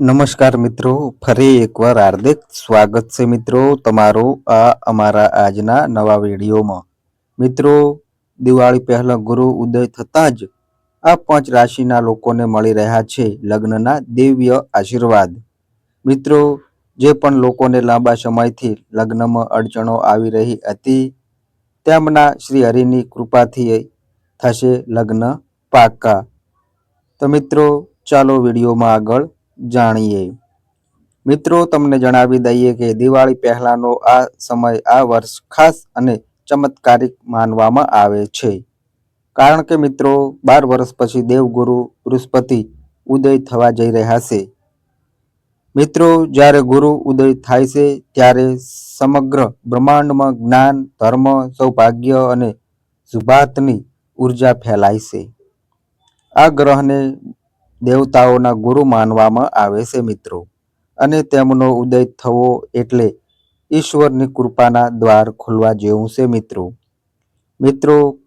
નમસ્કાર મિત્રો, ફરી એકવાર હાર્દિક સ્વાગત છે મિત્રો તમારું આ અમારા આજના નવા વિડીયોમાં. મિત્રો, દિવાળી પહેલા ગુરુ ઉદય થતાં જ આ પાંચ રાશિના લોકોને મળી રહ્યા છે લગ્નના દિવ્ય આશીર્વાદ. મિત્રો, જે પણ લોકોને લાંબા સમયથી લગ્નમાં અડચણો આવી રહી હતી, તેમના શ્રી હરિની કૃપાથી થશે લગ્ન પાકા તો મિત્રો, ચાલો વિડીયોમાં આગળ જાણીએ. મિત્રો, તમને જણાવી દઈએ કે દિવાળી પહેલાનો આ સમય આ વર્ષ ખાસ અને ચમત્કારિક માનવામાં આવે છે. કારણ કે મિત્રો, બાર વર્ષ પછી દેવગુરુ બૃહસ્પતિ ઉદય થવા જઈ રહ્યા છે. મિત્રો, જ્યારે ગુરુ ઉદય થાય છે, ત્યારે સમગ્ર બ્રહ્માંડમાં જ્ઞાન, ધર્મ, સૌભાગ્ય અને સુભાતની ઊર્જા ફેલાય છે. આ ગ્રહને દેવતાઓના ગુરુ માનવામાં આવે છે મિત્રો. અને તેમનો ઉદય થવો એટલે ઈશ્વરની કૃપાના દ્વાર ખુલવા જેવું છે મિત્રો. મિત્રો,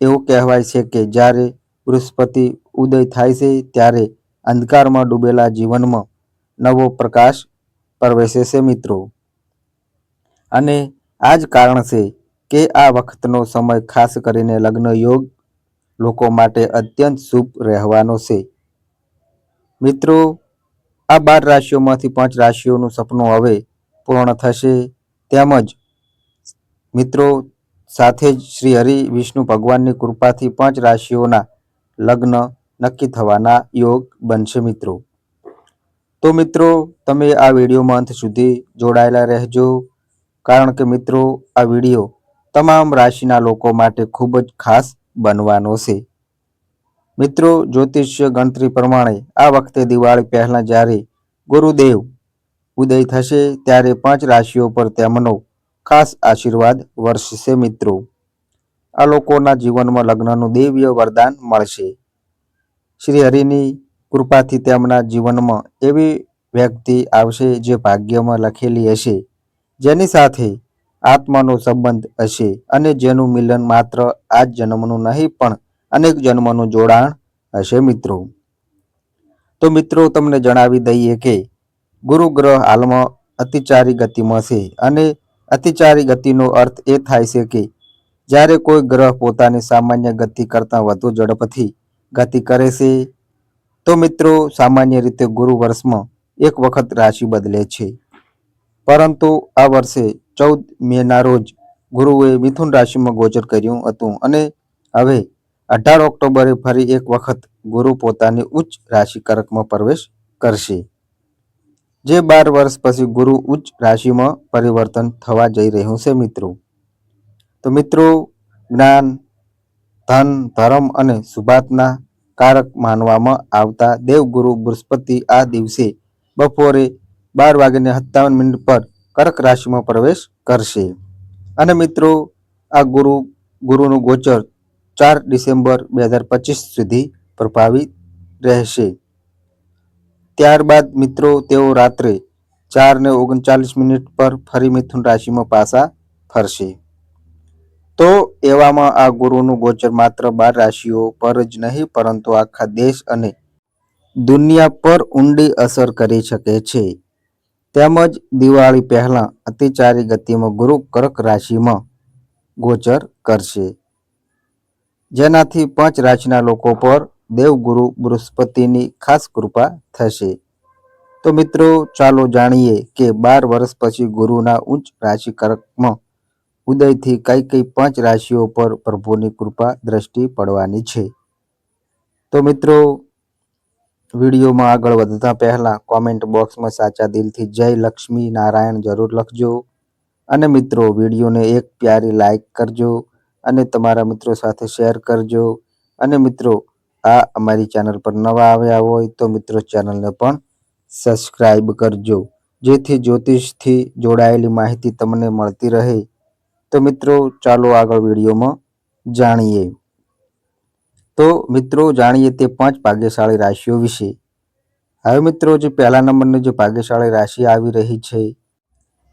એવું કહેવાય છે કે જ્યારે બૃહસ્પતિ ઉદય થાય છે, ત્યારે અંધકારમાં ડૂબેલા જીવનમાં નવો પ્રકાશ પ્રવેશે છે મિત્રો. અને આ જ કારણ છે કે આ વખતનો સમય ખાસ કરીને લગ્ન યોગ લોકો માટે અત્યંત શુભ રહેવાનો છે. મિત્રો, આ બાર રાશિઓમાંથી પાંચ રાશિઓનું સપનું હવે પૂર્ણ થશે. તેમજ, મિત્રો, સાથે જ શ્રી હરિ વિષ્ણુ ભગવાનની કૃપાથી પાંચ રાશિઓના લગ્ન નક્કી થવાના યોગ બનશે મિત્રો. તો મિત્રો, તમે આ વિડીયોમાં અંત સુધી જોડાયેલા રહેજો. કારણ કે મિત્રો, આ વીડિયો તમામ રાશિના લોકો માટે ખૂબ જ ખાસ બનવાનો છે. મિત્રો, જ્યોતિષ્ય ગણતરી પ્રમાણે આ વખતે દિવાળી પહેલાં જ્યારે ગુરુદેવ ઉદય થશે, ત્યારે પાંચ રાશિઓ પર તેમનો ખાસ આશીર્વાદ વર્ષશે મિત્રો. આ લોકોના જીવનમાં લગ્નનું દિવ્ય વરદાન મળશે. શ્રી હરિની કૃપાથી તેમના જીવનમાં એવી વ્યક્તિ આવશે જે ભાગ્યમાં લખેલી હશે, જેની સાથે આત્માનો સંબંધ હશે અને જેનું મિલન માત્ર આ જન્મનું નહીં, પણ અનેક જન્મનું જોડાણ હશે મિત્રો. તો મિત્રો, તમને જણાવી દઈએ કે ગુરુ ગ્રહ હાલમાં અતિચારી ગતિમાં છે અને અતિચારી ગતિનો અર્થ એ થાય છે કે જ્યારે કોઈ ગ્રહ પોતાની સામાન્ય ગતિ કરતાં વધુ ઝડપથી ગતિ કરે છે, તો મિત્રો, સામાન્ય રીતે ગુરુ વર્ષમાં એક વખત રાશિ બદલે છે. પરંતુ આ વર્ષે ચૌદ મેના રોજ ગુરુએ મિથુન રાશિમાં ગોચર કર્યું હતું અને હવે અઢાર ઓક્ટોબરે ફરી એક વખત ગુરુ પોતાની ઉચ્ચ રાશિ કરકમાં પ્રવેશ કરશે. જે બાર વર્ષ પછી ગુરુ ઉચ્ચ રાશિમાં પરિવર્તન થવા જઈ રહ્યું છે મિત્રો. તો મિત્રો, જ્ઞાન, ધન, ધર્મ અને સુભાતના કારક માનવામાં આવતા દેવગુરુ બૃહસ્પતિ આ દિવસે બપોરે બાર વાગ્યાને સત્તાવન મિનિટ પર કર્ક રાશિમાં પ્રવેશ કરશે. અને મિત્રો, આ ગુરુ, ગુરુનું ગોચર ચાર ડિસેમ્બર બે હજાર પચીસ સુધી પ્રભાવિત રહેશે. ત્યારબાદ મિત્રો, તેઓ રાત્રે ચાર ને ઓગણચાલીસ મિનિટ પર ફરી મિથુન રાશિમાં પાછા ફરશે. તો એવામાં આ ગુરુનું ગોચર માત્ર બાર રાશિઓ પર જ નહીં, પરંતુ આખા દેશ અને દુનિયા પર ઊંડી અસર કરી શકે છે. તેમજ દિવાળી પહેલાં અતિચારી ગતિમાં ગુરુ કર્ક રાશિમાં ગોચર કરશે. જેનાથી પાંચ રાશિના લોકો પર દેવગુરુ બૃહસ્પતિની ખાસ કૃપા થશે. તો મિત્રો, ચાલો જાણીએ કે બાર વર્ષ પછી ગુરુના ઉચ્ચ રાશિ કર્કમાં ઉદયથી કઈ કઈ પાંચ રાશિઓ પર પ્રભુની કૃપા દ્રષ્ટિ પડવાની છે. તો મિત્રો, વિડીયોમાં આગળ વધતા પહેલા કોમેન્ટ બોક્સમાં સાચા દિલથી જય લક્ષ્મી નારાયણ જરૂર લખજો. અને મિત્રો, વિડીયોને એક પ્યારી લાઈક કરજો. અને તમારા મિત્રો સાથે શેર કરજો. અને મિત્રો, આ અમારી ચેનલ પર નવા આવ્યા હોય તો મિત્રો ચેનલને પણ સબસ્ક્રાઈબ કરજો. જેથી જ્યોતિષથી જોડાયેલી માહિતી તમને મળતી રહે. તો મિત્રો, ચાલો આગળ વિડીયોમાં જાણીએ. તો મિત્રો, જાણીએ તે પાંચ ભાગ્યશાળી રાશિઓ વિશે. હવે મિત્રો, જે પહેલા નંબરની જે ભાગ્યશાળી રાશિ આવી રહી છે,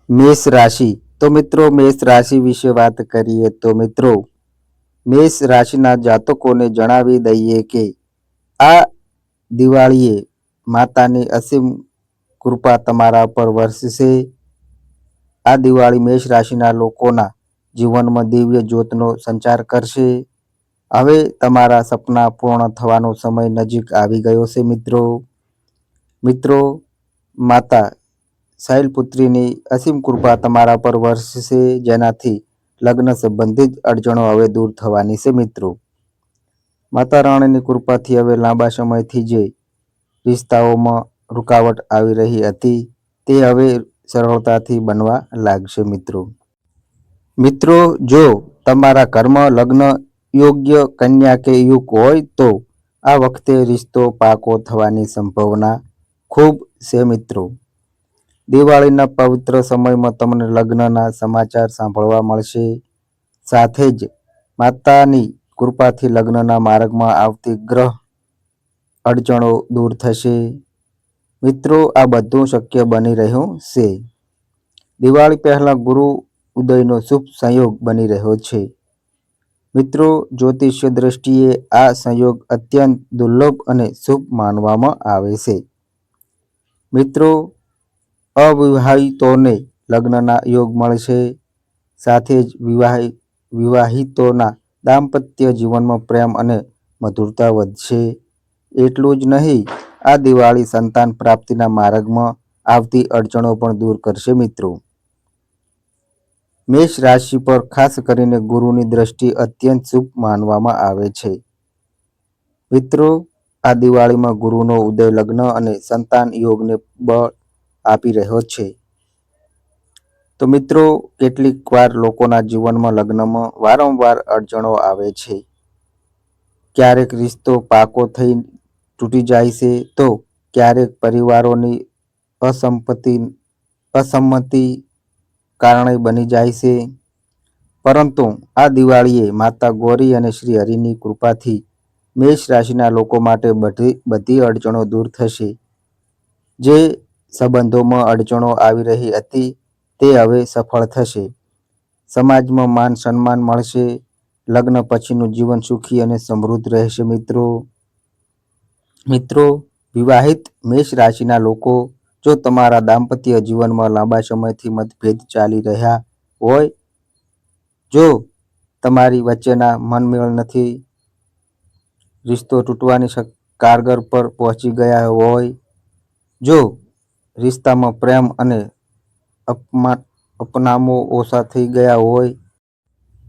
મેષ રાશિ. તો મિત્રો, મેષ રાશિ વિશે વાત કરીએ તો મિત્રો, મેષ રાશિના જાતકોને જણાવી દઈએ કે આ દિવાળીએ માતાની અસીમ કૃપા તમારા પર વરસશે. આ દિવાળી મેષ રાશિના લોકોના જીવનમાં દિવ્ય જ્યોતનો સંચાર કરશે. હવે તમારા સપના પૂર્ણ થવાનો સમય નજીક આવી ગયો છે મિત્રો. મિત્રો, માતા શૈલપુત્રીની અસીમ કૃપા તમારા પર વરસશે, જેનાથી લગ્ન સંબંધિત અડચણો હવે દૂર થવાની છે, મિત્રો. માતા રાણીની કૃપાથી હવે લાંબા સમયથી જે રિશ્તાઓમાં રૂકાવટ આવી રહી હતી, તે હવે સરળતાથી બનવા લાગશે, મિત્રો. મિત્રો, જો તમારા ઘરમાં લગ્ન, યોગ્ય કન્યા કે યુગ હોય, તો આ વખતે રિશ્તો પાકો થવાની સંભાવના ખૂબ છે, મિત્રો. દિવાળીના પવિત્ર સમયમાં તમને લગ્નના સમાચાર સાંભળવા મળશે. સાથે જ માતાની કૃપાથી લગ્નના માર્ગમાં આવતી ગ્રહ અડચણો દૂર થશે. મિત્રો, આ બધું શક્ય બની રહ્યું છે. દિવાળી પહેલાં ગુરુ ઉદયનો શુભ સંયોગ બની રહ્યો છે. મિત્રો, જ્યોતિષ્ય દ્રષ્ટિએ આ સંયોગ અત્યંત દુર્લભ અને શુભ માનવામાં આવે છે. મિત્રો અવિવાહિતોને લગ્નના યોગ મળશે સાથે જ વિવાહિત વિવાહિતોના દાંપત્ય જીવનમાં પ્રેમ અને મધુરતા વધશે. એટલું જ નહીં, આ દિવાળી સંતાન પ્રાપ્તિના માર્ગમાં આવતી અડચણો પણ દૂર કરશે મિત્રો. મેષ રાશિ પર ખાસ કરીને ગુરુની દ્રષ્ટિ અત્યંત શુભ માનવામાં આવે છે. મિત્રો, આ દિવાળીમાં ગુરુનો ઉદય લગ્ન અને સંતાન યોગને બળ આપી રહ્યો છે. તો મિત્રો, કેટલીક વાર લોકોના જીવનમાં લગ્નમાં વારંવાર અડચણો આવે છે. ક્યારેક રિશ્તો પાકો થઈ તૂટી જાય છે, તો ક્યારેક પરિવારોની અસંપત્તિ, અસંમતિ કારણે બની જાય છે. પરંતુ આ દિવાળીએ માતા ગૌરી અને શ્રી હરિની કૃપાથી મેષ રાશિના લોકો માટે બધી બધી અડચણો દૂર થશે. જે સંબંધોમાં અડચણો આવી રહી હતી, તે હવે સફળ થશે. સમાજમાં માન સન્માન મળશે, લગ્ન પછીનું જીવન સુખી અને સમૃદ્ધ રહેશે મિત્રો. મિત્રો, વિવાહિત મેષ રાશિના લોકો, જો તમારા દાંપત્ય જીવનમાં લાંબા સમયથી મતભેદ ચાલી રહ્યા હોય, જો તમારી વચ્ચેના મનમેળ નથી, રિશ્તો તૂટવાની કારગર પર પહોંચી ગયા હોય, જો રિશ્તામાં પ્રેમ અને અપમા, અપનામો ઓછા થઈ ગયા હોય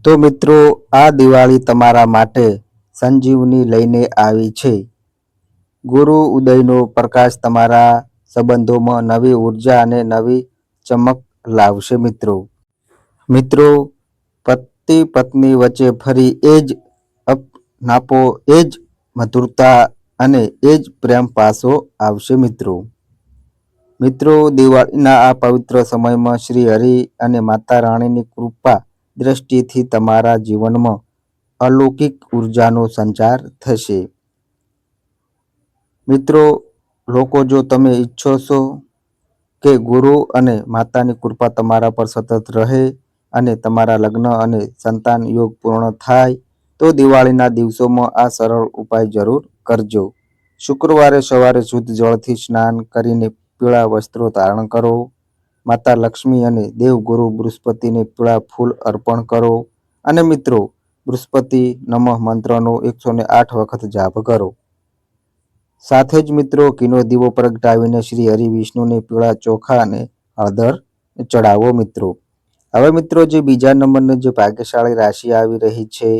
તો મિત્રો, આ દિવાળી તમારા માટે સંજીવની લઈને આવી છે. ગુરુ ઉદયનો પ્રકાશ તમારા સંબંધોમાં નવી ઊર્જા અને નવી ચમક લાવશે મિત્રો. મિત્રો પતિ પત્ની વચ્ચે ફરી એ જ અપનાપો, એ જ મધુરતા અને એ જ પ્રેમ પાસો આવશે મિત્રો. મિત્રો, દિવાળીના આ પવિત્ર સમયમાં શ્રી હરિ અને માતા રાણીની કૃપા દ્રષ્ટિથી તમારા જીવનમાં અલૌકિક ઉર્જાનો સંચાર થશે. મિત્રો, લોકો જો તમે ઈચ્છો છો કે ગુરુ અને માતાની કૃપા તમારા પર સતત રહે અને તમારા લગ્ન અને સંતાન યોગ પૂર્ણ થાય, તો દિવાળીના દિવસોમાં આ સરળ ઉપાય જરૂર કરજો. શુક્રવારે સવારે શુદ્ધ જળથી સ્નાન કરીને પીળા વસ્ત્રો ધારણ કરો. માતા લક્ષ્મી અને દેવગુરુ બૃહસ્પતિને પીળા ફૂલ અર્પણ કરો. અને મિત્રો, બૃહસ્પતિ નમઃ મંત્રનો એકસો ને આઠ વખત જાપ કરો. સાથે જ મિત્રો કિનો દીવો પ્રગટાવીને શ્રી હરિ પીળા ચોખા અને હળદર ચડાવો મિત્રો. હવે મિત્રો, જે બીજા નંબરની જે ભાગ્યશાળી રાશિ આવી રહી છે,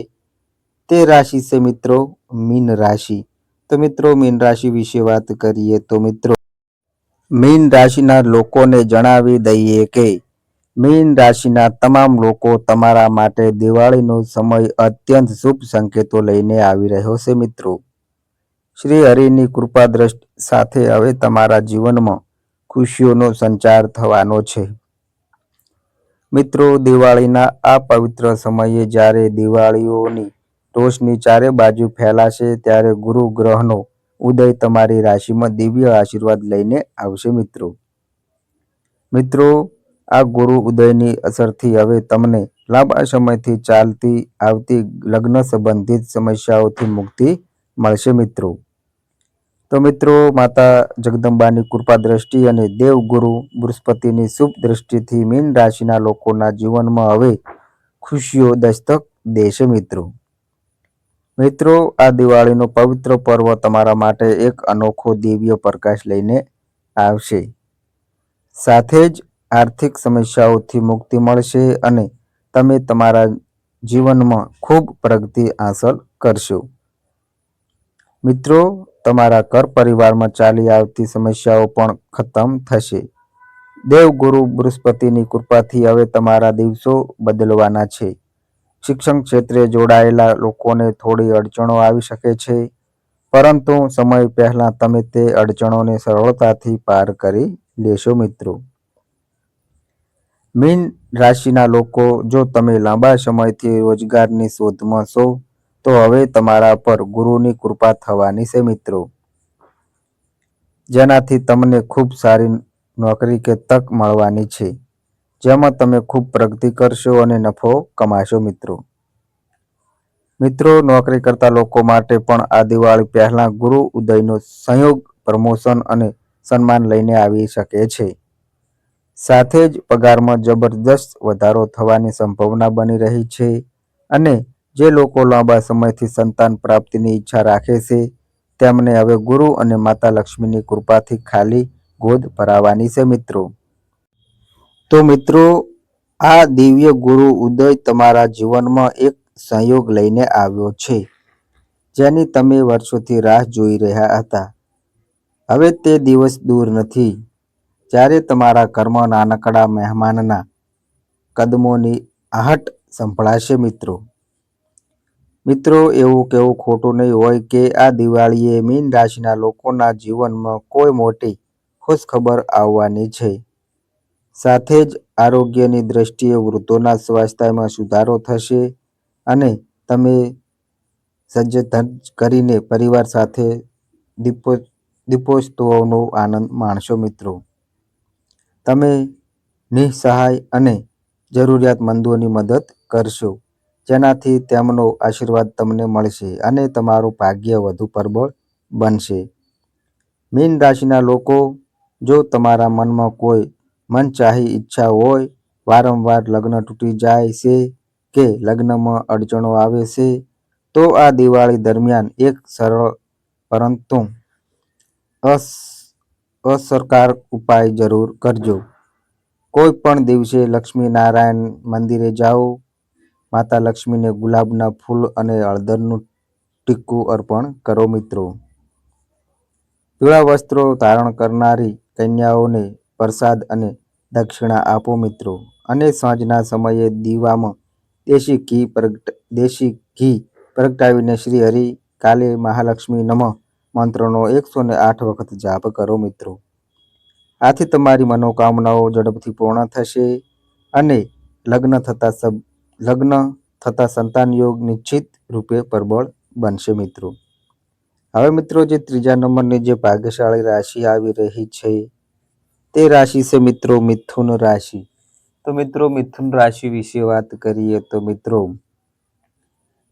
તે રાશિ છે મિત્રો, મીન રાશિ. તો મિત્રો, મીન રાશિ વિશે વાત કરીએ તો મિત્રો મીન રાશિના લોકોને જણાવી દઈએ કે મીન રાશિના તમામ લોકો તમારા માટે દિવાળીનો સમય અત્યંત શુભ સંકેતો લઈને આવી રહ્યો છે મિત્રો. શ્રી હરિની કૃપા દ્રષ્ટિ સાથે હવે તમારા જીવનમાં ખુશીઓનો સંચાર થવાનો છે. મિત્રો, દિવાળીના આ પવિત્ર સમયે જ્યારે દિવાળીઓની રોશની ચારે બાજુ ફેલાશે, ત્યારે ગુરુ ગ્રહનો ઉદય તમારી રાશિમાં દિવ્ય આશીર્વાદ લઈને આવશે મિત્રો. મિત્રો, આ ગુરુ ઉદયની અસરથી હવે તમને લાંબા સમયથી ચાલતી, આવતી લગ્ન સંબંધિત સમસ્યાઓથી મુક્તિ મળશે મિત્રો. તો મિત્રો, માતા જગદંબાની કૃપા દ્રષ્ટિ અને દેવગુરુ બૃહસ્પતિની શુભ દ્રષ્ટિથી મીન રાશિના લોકોના જીવનમાં હવે ખુશીઓ દસ્તક દેશે મિત્રો. મિત્રો, આ દિવાળીનો પવિત્ર પર્વ તમારા માટે એક અનોખો દિવ્ય પ્રકાશ લઈને આવશે. સાથે જ આર્થિક સમસ્યાઓથી મુક્તિ મળશે અને તમે તમારા જીવનમાં ખૂબ પ્રગતિ હાંસલ કરશો. મિત્રો, તમારા ઘર પરિવારમાં ચાલી આવતી સમસ્યાઓ પણ ખતમ થશે. દેવગુરુ બૃહસ્પતિની કૃપાથી હવે તમારા દિવસો બદલવાના છે. શિક્ષણ ક્ષેત્રે જોડાયેલા લોકોને થોડી અડચણો આવી શકે છે. પરંતુ સમય પહેલાં તમે તે અડચણોને સરળતાથી પાર કરી લેશો મિત્રો. મીન રાશિના લોકો, જો તમે લાંબા સમયથી રોજગારની શોધમાં છો, તો હવે તમારા પર ગુરુની કૃપા થવાની છે મિત્રો. જેનાથી તમને ખૂબ સારી નોકરી કે તક મળવાની છે. જેમાં તમે ખૂબ પ્રગતિ કરશો અને નફો કમાશો મિત્રો. મિત્રો, નોકરી કરતા લોકો માટે પણ આ દિવાળી પહેલાં ગુરુ ઉદયનો સંયોગ, પ્રમોશન અને સન્માન લઈને આવી શકે છે. સાથે જ પગારમાં જબરદસ્ત વધારો થવાની સંભાવના બની રહી છે અને જે લોકો લાંબા સમયથી સંતાન પ્રાપ્તિની ઈચ્છા રાખે છે, તેમને હવે ગુરુ અને માતા લક્ષ્મીની કૃપાથી ખાલી ગોદ ભરાવાની છે મિત્રો. તો મિત્રો, આ દિવ્ય ગુરુ ઉદય તમારા જીવનમાં એક સંયોગ લઈને આવ્યો છે, જેની તમે વર્ષોથી રાહ જોઈ રહ્યા હતા. હવે તે દિવસ દૂર નથી. જ્યારે તમારા કર્મ નાનકડા મહેમાનના કદમોની આહટ સંભળાશે મિત્રો. મિત્રો, એવું કેવું ખોટું નહીં હોય કે આ દિવાળીએ મીન રાશિના લોકોના જીવનમાં કોઈ મોટી ખુશખબર આવવાની છે. સાથે જ આરોગ્યની દ્રષ્ટિએ વૃદ્ધોના સ્વાસ્થ્યમાં સુધારો થશે અને તમે સજ્જધજ કરીને પરિવાર સાથે દીપો, દીપોત્સવનો આનંદ માણશો મિત્રો. તમે નિઃસહાય અને જરૂરિયાતમંદોની મદદ કરશો. જેનાથી તેમનો આશીર્વાદ તમને મળશે અને તમારું ભાગ્ય વધુ પ્રબળ બનશે. મીન રાશિના લોકો, જો તમારા મનમાં કોઈ મનચાહી ઈચ્છા હોય, વારંવાર લગ્ન તૂટી જાય છે કે લગ્નમાં અડચણો આવે છે, તો આ દિવાળી દરમિયાન એક સરળ પરંતુ અસ, અસરકાર ઉપાય જરૂર કરજો. કોઈ પણ દિવસે લક્ષ્મી નારાયણ મંદિરે જાઓ, માતા લક્ષ્મીને ગુલાબના ફૂલ અને હળદરનું ટીકું અર્પણ કરો મિત્રો. પીળા વસ્ત્રો ધારણ કરનારી કન્યાઓને પ્રસાદ અને દક્ષિણા આપો મિત્રો. અને સાંજના સમયે દીવામાં દેશી ઘી પ્રગટ, દેશી ઘી પ્રગટાવીને શ્રી હરિ કાલે મહાલક્ષ્મી નમઃ મંત્રનો એકસો ને આઠ વખત જાપ કરો મિત્રો. આથી તમારી મનોકામનાઓ ઝડપથી પૂર્ણ થશે અને લગ્ન થતા સબ, લગ્ન થતા સંતાન યોગ નિશ્ચિત રૂપે પ્રબળ બનશે મિત્રો. હવે મિત્રો જે ત્રીજા નંબરની જે ભાગ્યશાળી રાશિ આવી રહી છે તે રાશિ છે મિત્રો મિથુન રાશિ. તો મિત્રો મિથુન રાશિ વિશે વાત કરીએ તો મિત્રો,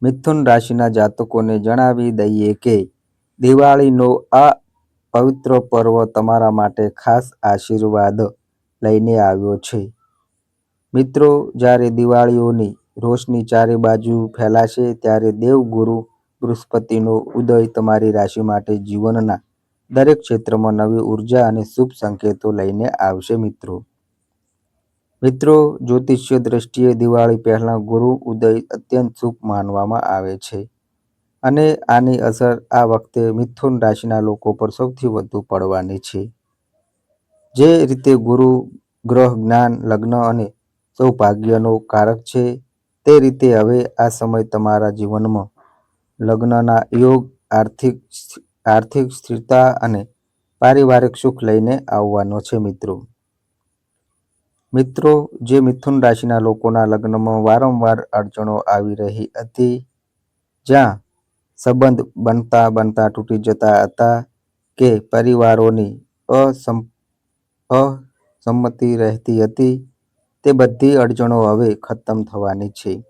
મિથુન રાશિના જાતકોને જણાવી દઈએ કે દિવાળીનો આ પવિત્ર પર્વ તમારા માટે ખાસ આશીર્વાદ લઈને આવ્યો છે. મિત્રો, જ્યારે દિવાળીઓની રોશની ચારે બાજુ ફેલાશે ત્યારે દેવગુરુ બૃહસ્પતિનો ઉદય તમારી રાશિ માટે જીવનના દરેક ક્ષેત્રમાં નવી ઊર્જા અને શુભ સંકેતો લઈને આવશે મિત્રો. મિત્રો, જ્યોતિષ્ય દ્રષ્ટિએ દિવાળી પહેલાં ગુરુ ઉદય અત્યંત શુભ માનવામાં આવે છે. અને આની અસર આ વખતે મિથુન રાશિના લોકો પર સૌથી વધુ પડવાની છે. જે રીતે ગુરુ, ગ્રહ, જ્ઞાન, લગ્ન અને સૌભાગ્યનો કારક છે, તે રીતે હવે આ સમય તમારા જીવનમાં લગ્નના યોગ, આર્થિક આર્થિક સ્થિરતા અને પારિવારિક સુખ લઈને આવવાનો છે મિત્રો. મિત્રો, જે મિથુન રાશિના લોકોના લગ્નમાં વારંવાર અડચણો આવી રહી હતી, જ્યાં સંબંધ બનતા બનતા તૂટી જતા હતા કે પરિવારોની અસમ, અસંમતિ રહેતી હતી, તે બધી અડચણો હવે ખતમ થવાની છે.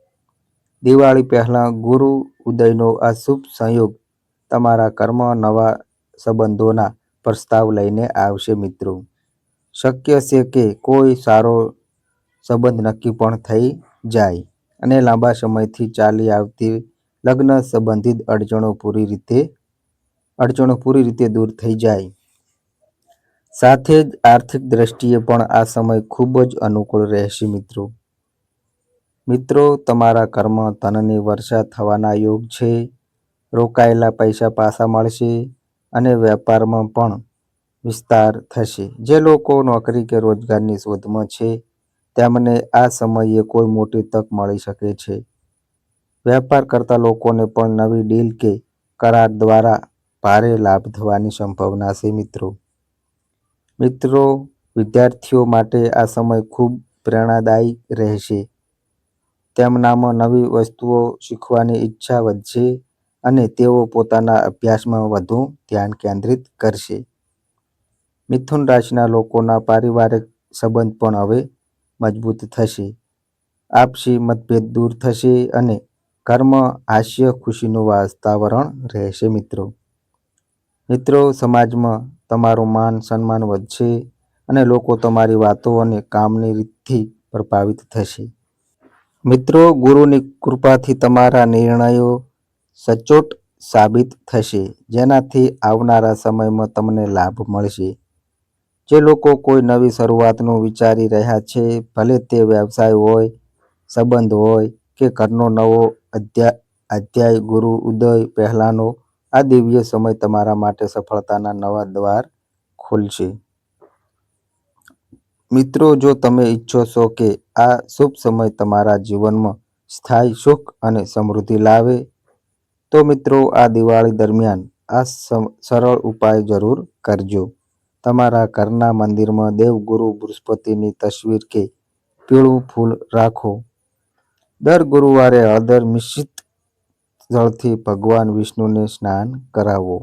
દિવાળી પહેલાં ગુરુ ઉદયનો આ શુભ સંયોગ તમારા કર્મ નવા સંબંધોના પ્રસ્તાવ લઈને આવશે મિત્રો. શક્ય છે કે કોઈ સારો સંબંધ નક્કી પણ થઈ જાય અને લાંબા સમયથી ચાલી આવતી લગ્ન સંબંધિત અડચણો પૂરી રીતે, અડચણો પૂરી રીતે દૂર થઈ જાય. સાથે જ આર્થિક દ્રષ્ટિએ પણ આ સમય ખૂબ જ અનુકૂળ રહેશે મિત્રો. મિત્રો, તમારા કર્મ ધનની વર્ષા થવાના યોગ છે. રોકાયેલા પૈસા પાછા મળશે અને વેપારમાં પણ વિસ્તાર થશે. જે લોકો નોકરી કે રોજગારની શોધમાં છે, તેમને આ સમયે કોઈ મોટી તક મળી શકે છે. વેપાર કરતા લોકોને પણ નવી ડીલ કે કરાર દ્વારા ભારે લાભ થવાની સંભાવના છે, મિત્રો. મિત્રો, વિદ્યાર્થીઓ માટે આ સમય ખૂબ પ્રેરણાદાયી રહેશે. તેમનામાં નવી વસ્તુઓ શીખવાની ઈચ્છા વધશે અને તેઓ પોતાના અભ્યાસમાં વધુ ધ્યાન કેન્દ્રિત કરશે. મિથુન રાશિના લોકોના પારિવારિક સંબંધ પણ હવે મજબૂત થશે. આપસી મતભેદ દૂર થશે અને કર્મ, હાસ્ય, ખુશીનું વાતાવરણ રહેશે મિત્રો. મિત્રો, સમાજમાં તમારું માન સન્માન વધશે અને લોકો તમારી વાતો અને કામની રીતથી પ્રભાવિત થશે. મિત્રો, ગુરુની કૃપાથી તમારા નિર્ણયો સચોટ સાબિત થશે. જેનાથી આવનારા સમયમાં તમને લાભ મળશે. જે લોકો કોઈ નવી શરૂઆતનું વિચારી રહ્યા છે, ભલે તે વ્યવસાય હોય, સંબંધ હોય કે ઘરનો નવો અધ્યાય અધ્યાય, ગુરુ, ઉદય, પહેલાંનો, આ દિવ્ય સમય તમારા માટે સફળતાના નવા દ્વાર ખોલશે. મિત્રો, જો તમે ઈચ્છો છો કે આ શુભ સમય તમારા જીવનમાં સ્થાયી સુખ અને સમૃદ્ધિ લાવે તો મિત્રો, આ દિવાળી દરમિયાન આ સરળ ઉપાય જરૂર કરજો. તમારા ઘરના મંદિરમાં દેવગુરુ બૃહસ્પતિની તસવીર કે પીળું ફૂલ રાખો. દર ગુરુવારે હળદર મિશ્રિત જળથી ભગવાન વિષ્ણુને સ્નાન કરાવો.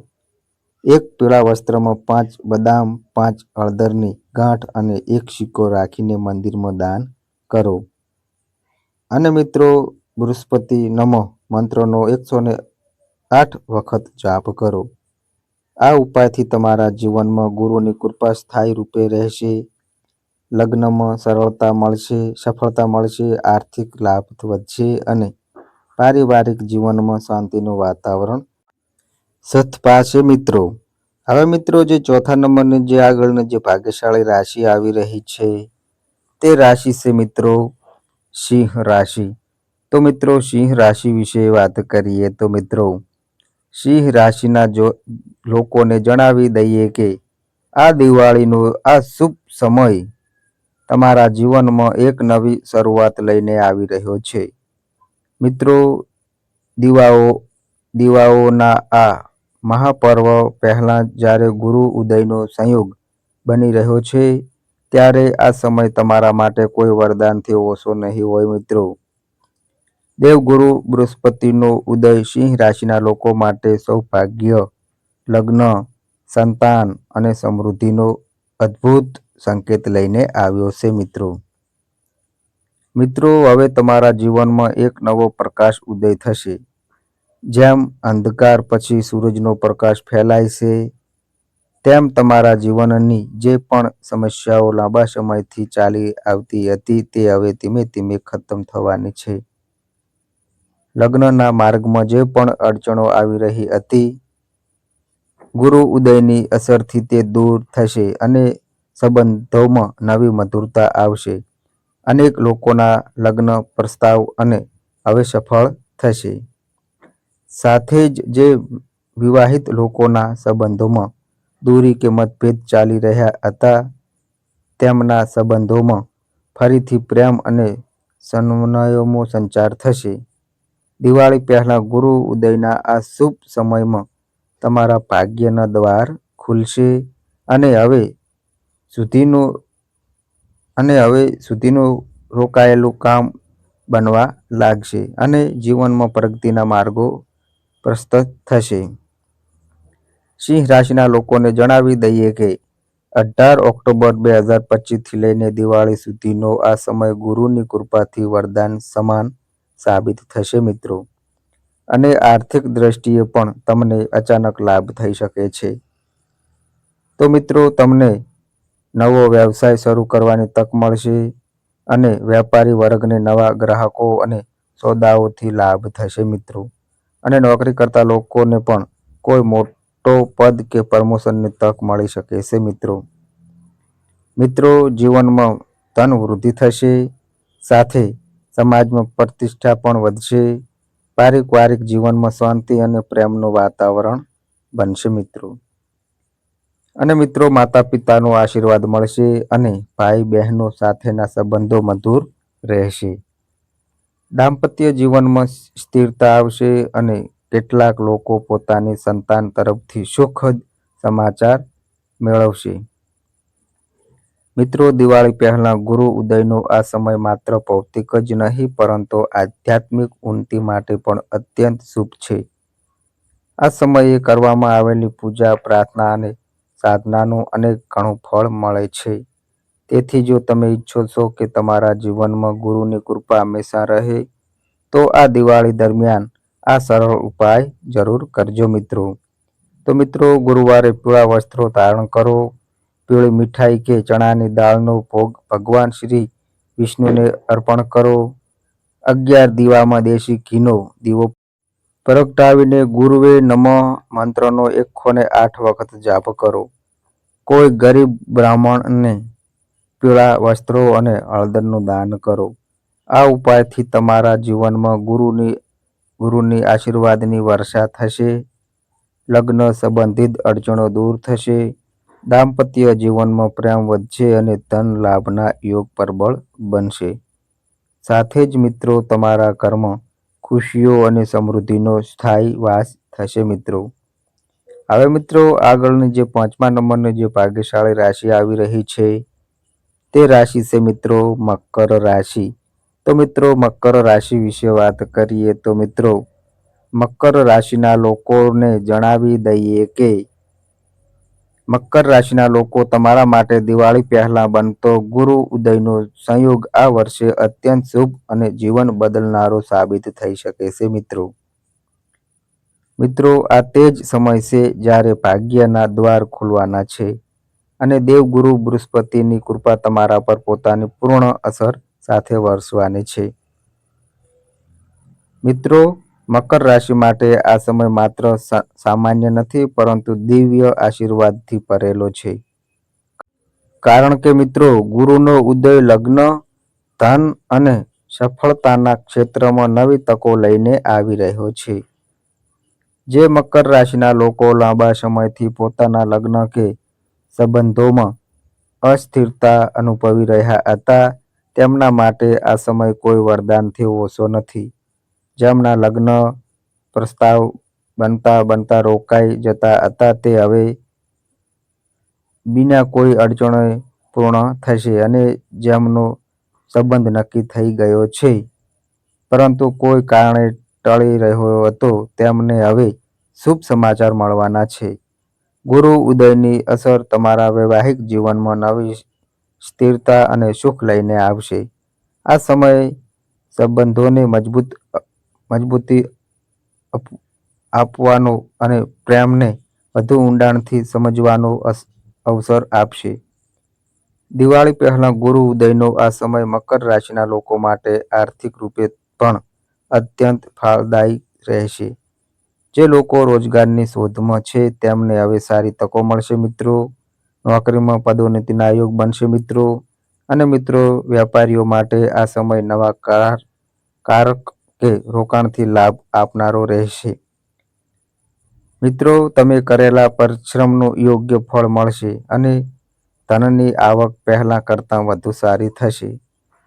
એક પીળા વસ્ત્રમાં પાંચ બદામ, પાંચ હળદરની ગાંઠ અને એક સિક્કો રાખીને મંદિરમાં દાન કરો. અને મિત્રો, બૃહસ્પતિ નમઃ મંત્રનો એકસો ને આઠ વખત જાપ કરો. આ ઉપાયથી તમારા જીવનમાં ગુરુની કૃપા સ્થાયી રૂપે રહેશે. લગ્નમાં સરળતા મળશે, સફળતા મળશે, આર્થિક લાભ વધશે અને પારિવારિક જીવનમાં શાંતિનું વાતાવરણ સથપાશે મિત્રો. હવે મિત્રો, જે ચોથા નંબરની જે આગળની જે ભાગ્યશાળી રાશિ આવી રહી છે, તે રાશિ છે મિત્રો, સિંહ રાશિ. તો મિત્રો, સિંહ રાશિ વિશે વાત કરીએ તો મિત્રો સિંહ રાશિના જો લોકોને જણાવી દઈએ કે આ દિવાળીનો આ શુભ સમય તમારા જીવનમાં એક નવી શરૂઆત લઈને આવી રહ્યો છે. મિત્રો, દીવાઓ, દીવાઓના આ મહાપર્વ પહેલાં જ્યારે ગુરુ ઉદયનો સંયોગ બની રહ્યો છે, ત્યારે આ સમય તમારા માટે કોઈ વરદાનથી ઓછો નહીં હોય મિત્રો. દેવગુરુ બૃહસ્પતિનો ઉદય સિંહ રાશિના લોકો માટે સૌભાગ્ય, લગ્ન, સંતાન અને સમૃદ્ધિનો અદ્ભુત સંકેત લઈને આવ્યો છે મિત્રો. મિત્રો, હવે તમારા જીવનમાં એક નવો પ્રકાશ ઉદય થશે. જેમ અંધકાર પછી સૂરજનો પ્રકાશ ફેલાય છે, તેમ તમારા જીવનની જે પણ સમસ્યાઓ લાંબા સમયથી ચાલી આવતી હતી તે હવે ધીમે ધીમે ખતમ થવાની છે. લગ્નના માર્ગમાં જે પણ અડચણો આવી રહી હતી, ગુરુ ઉદયની અસરથી તે દૂર થશે અને સંબંધોમાં નવી મધુરતા આવશે. અનેક લોકોના લગ્ન પ્રસ્તાવ અને હવે સફળ થશે. સાથે જ જે વિવાહિત લોકોના સંબંધોમાં દૂરી કે મતભેદ ચાલી રહ્યા હતા, તેમના સંબંધોમાં ફરીથી પ્રેમ અને સન્મનયોનો સંચાર થશે. દિવાળી પહેલાં ગુરુ ઉદયના આ શુભ સમયમાં તમારા ભાગ્યના દ્વાર ખુલશે અને હવે સુધીનું અને હવે સુધીનું રોકાયેલું કામ બનવા લાગશે અને જીવનમાં પ્રગતિના માર્ગો પ્રસ્તુત થશે. સિંહ રાશિના લોકોને જણાવી દઈએ કે અઢાર ઓક્ટોબર બે હજાર પચીસથી લઈને દિવાળી સુધીનો આ સમય ગુરુની કૃપાથી વરદાન સમાન સાબિત થશે મિત્રો. અને આર્થિક દ્રષ્ટિએ પણ તમને અચાનક લાભ થઈ શકે છે. તો મિત્રો, તમને નવો વ્યવસાય શરૂ કરવાની તક મળશે અને વેપારી વર્ગને નવા ગ્રાહકો અને સોદાઓથી લાભ થશે મિત્રો. અને નોકરી કરતા લોકોને પણ કોઈ મોટો પદ કે પ્રમોશનની તક મળી શકે છે મિત્રો. મિત્રો, જીવનમાં ધન વૃદ્ધિ થશે. સાથે સમાજમાં પ્રતિષ્ઠા પણ વધશે. પારિવારિક જીવનમાં શાંતિ અને પ્રેમનું વાતાવરણ બનશે મિત્રો. અને મિત્રો માતા પિતાનો આશીર્વાદ મળશે અને ભાઈ બહેનો સાથેના સંબંધો મધુર રહેશે. દાંપત્ય જીવનમાં સ્થિરતા આવશે અને કેટલાક લોકો પોતાની સંતાન તરફથી સુખદ સમાચાર મેળવશે. મિત્રો, દિવાળી પહેલાં ગુરુ ઉદયનો આ સમય માત્ર ભૌતિક જ નહીં, પરંતુ આધ્યાત્મિક ઉન્નતિ માટે પણ અત્યંત શુભ છે. આ સમયે કરવામાં આવેલી પૂજા, પ્રાર્થના અને સાધનાનું અનેક ઘણું ફળ મળે છે. તેથી જો તમે ઈચ્છો છો કે તમારા જીવનમાં ગુરુની કૃપા હંમેશા રહે, તો આ દિવાળી દરમિયાન આ સરળ ઉપાય જરૂર કરજો મિત્રો. તો મિત્રો, ગુરુવારે પીળા વસ્ત્રો ધારણ કરો પીળી મીઠાઈ કે ચણાની દાળનો ભોગ ભગવાન શ્રી વિષ્ણુને અર્પણ કરો. અગિયાર દીવામાં દેશી ઘીનો દીવો પ્રગટાવીને ગુરુવે નમ મંત્રનો એકસો ને આઠ વખત જાપ કરો. કોઈ ગરીબ બ્રાહ્મણને પીળા વસ્ત્રો અને હળદરનું દાન કરો. આ ઉપાયથી તમારા જીવનમાં ગુરુની ગુરુની આશીર્વાદની વર્ષા થશે. લગ્ન સંબંધિત અડચણો દૂર થશે. દાંપત્ય જીવનમાં પ્રેમ વધશે અને ધન લાભના યોગ પ્રબળ બનશે. સાથે જ મિત્રો, તમારા કર્મ, ખુશીઓ અને સમૃદ્ધિનો સ્થાયી વાસ થશે મિત્રો. હવે મિત્રો, આગળની જે પાંચમા નંબરની જે ભાગ્યશાળી રાશિ આવી રહી છે, તે રાશિ છે મિત્રો મકર રાશિ. તો મિત્રો, મકર રાશિ વિશે વાત કરીએ તો મિત્રો, મકર રાશિના લોકોને જણાવી દઈએ કે મકર રાશિના લોકો તમારા માટે દિવાળી પહેલા બનતો ગુરુ ઉદયનો સંયોગ આ વર્ષે અત્યંત શુભ અને જીવન બદલનારો સાબિત થઈ શકે છે, મિત્રો. મિત્રો, આ તે જ સમય છે જ્યારે ભાગ્યના દ્વાર ખુલવાના છે અને દેવગુરુ બૃહસ્પતિની કૃપા તમારા પર પોતાની પૂર્ણ અસર સાથે વરસવાની છે. મિત્રો મકર રાશિ માટે આ સમય માત્ર સામાન્ય નથી, પરંતુ દિવ્ય આશીર્વાદથી ભરેલો છે. કારણ કે મિત્રો, ગુરુનો ઉદય લગ્ન, ધન અને સફળતાના ક્ષેત્રમાં નવી તકો લઈને આવી રહ્યો છે. જે મકર રાશિના લોકો લાંબા સમયથી પોતાના લગ્ન કે સંબંધોમાં અસ્થિરતા અનુભવી રહ્યા હતા, તેમના માટે આ સમય કોઈ વરદાનથી ઓછો નથી. જેમના લગ્ન પ્રસ્તાવ બનતા બનતા રોકાઈ જતા હતા તે હવે બિના કોઈ અડચણે પૂર્ણ થશે અને જેમનો સંબંધ નક્કી થઈ ગયો છે. પરંતુ કોઈ કારણે ટળી રહ્યો હતો તેમને હવે શુભ સમાચાર મળવાના છે. ગુરુ ઉદયની અસર તમારા વૈવાહિક જીવનમાં નવી સ્થિરતા અને સુખ લઈને આવશે. આ સમય સંબંધોને મજબૂત મજબૂતી આપવાનો અને પ્રેમને વધુ ઊંડાણથી સમજવાનો અવસર આપશે. દિવાળી પહેલાં ગુરુ ઉદયનો આ સમય મકર રાશિના લોકો માટે આર્થિક રૂપે પણ અત્યંત ફળદાયી રહેશે. જે લોકો રોજગારની શોધમાં છે, તેમને હવે સારી તકો મળશે મિત્રો. નોકરીમાં પદોન્નતિના યોગ બનશે મિત્રો. અને મિત્રો વેપારીઓ માટે આ સમય નવા કારક કે રોકાણથી લાભ આપનારો રહેશે. મિત્રો, તમે કરેલા પરિશ્રમનું યોગ્ય ફળ મળશે અને ધનની આવક પહેલાં કરતાં વધુ સારી થશે.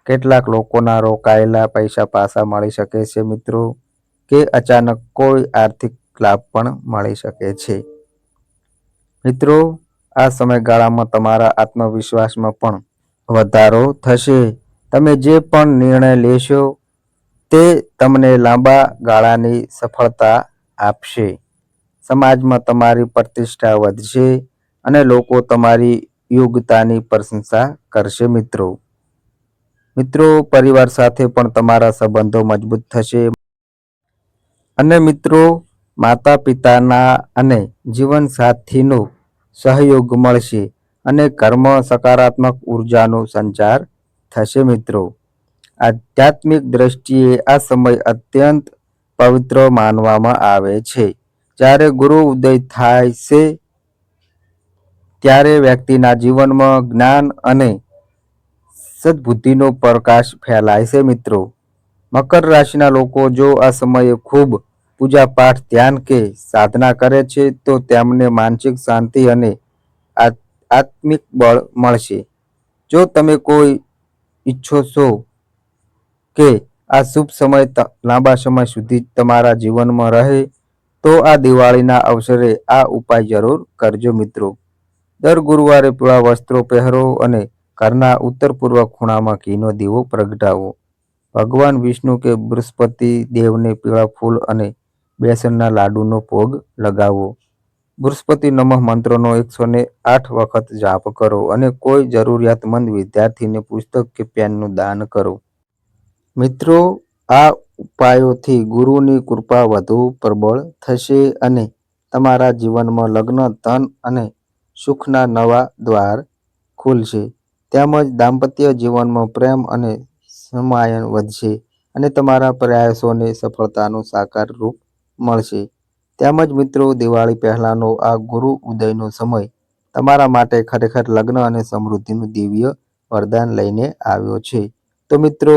કેટલાક લોકોના રોકાયેલા પૈસા પાછા મળી શકે છે મિત્રો, કે અચાનક કોઈ આર્થિક લાભ પણ મળી શકે છે. મિત્રો, આ સમયગાળામાં તમારા આત્મવિશ્વાસમાં પણ વધારો થશે. તમે જે પણ નિર્ણય લેશો તે તમને લાંબા ગાળાની સફળતા આપશે. સમાજમાં તમારી પ્રતિષ્ઠા વધશે અને લોકો તમારી યોગ્યતાની પ્રશંસા કરશે મિત્રો. મિત્રો, પરિવાર સાથે પણ તમારા સંબંધો મજબૂત થશે. અને મિત્રો માતા પિતાના અને જીવનસાથીનો સહયોગ મળશે અને કર્મ સકારાત્મક ઉર્જાનો સંચાર થશે મિત્રો. આધ્યાત્મિક દ્રષ્ટિએ આ સમય અત્યંત પવિત્ર માનવામાં આવે છે. જ્યારે ગુરુ ઉદય થાય છે, ત્યારે વ્યક્તિના જીવનમાં જ્ઞાન અને સદબુદ્ધિનો પ્રકાશ ફેલાય છે મિત્રો. મકર રાશિના લોકો જો આ સમયે ખૂબ પૂજા પાઠ ધ્યાન કે સાધના કરે છે, તો તેમને માનસિક શાંતિ અને આત- આત્મિક બળ મળશે. જો તમે કોઈ ઈચ્છો છો કે આ શુભ સમય લાંબા સમય સુધી તમારા જીવનમાં રહે, તો આ દિવાળીના અવસરે આ ઉપાય જરૂર કરજો મિત્રો. દર ગુરુવારે પીળા વસ્ત્રો પહેરો અને ઘરના ઉત્તર પૂર્વ ખૂણામાં ઘીનો દીવો પ્રગટાવો. ભગવાન વિષ્ણુ કે બૃહસ્પતિ દેવને પીળા ફૂલ અને બેસનના લાડુનો ભોગ લગાવો. બૃહસ્પતિ નમઃ મંત્રનો એકસો ને આઠ વખત જાપ કરો અને કોઈ જરૂરિયાતમંદ વિદ્યાર્થીને પુસ્તક કે પેનનું દાન કરો. મિત્રો, આ ઉપાયોથી ગુરુની કૃપા વધુ પ્રબળ થશે અને તમારા જીવનમાં લગ્ન, ધન અને સુખના નવા દ્વાર ખુલશે. તેમજ દાંપત્ય જીવનમાં પ્રેમ અને સમાયન વધશે અને તમારા પ્રયાસોને સફળતાનું સાકાર રૂપ મળશે. તેમજ મિત્રો, દિવાળી પહેલાંનો આ ગુરુ ઉદયનો સમય તમારા માટે ખરેખર લગ્ન અને સમૃદ્ધિનું દિવ્ય વરદાન લઈને આવ્યો છે. તો મિત્રો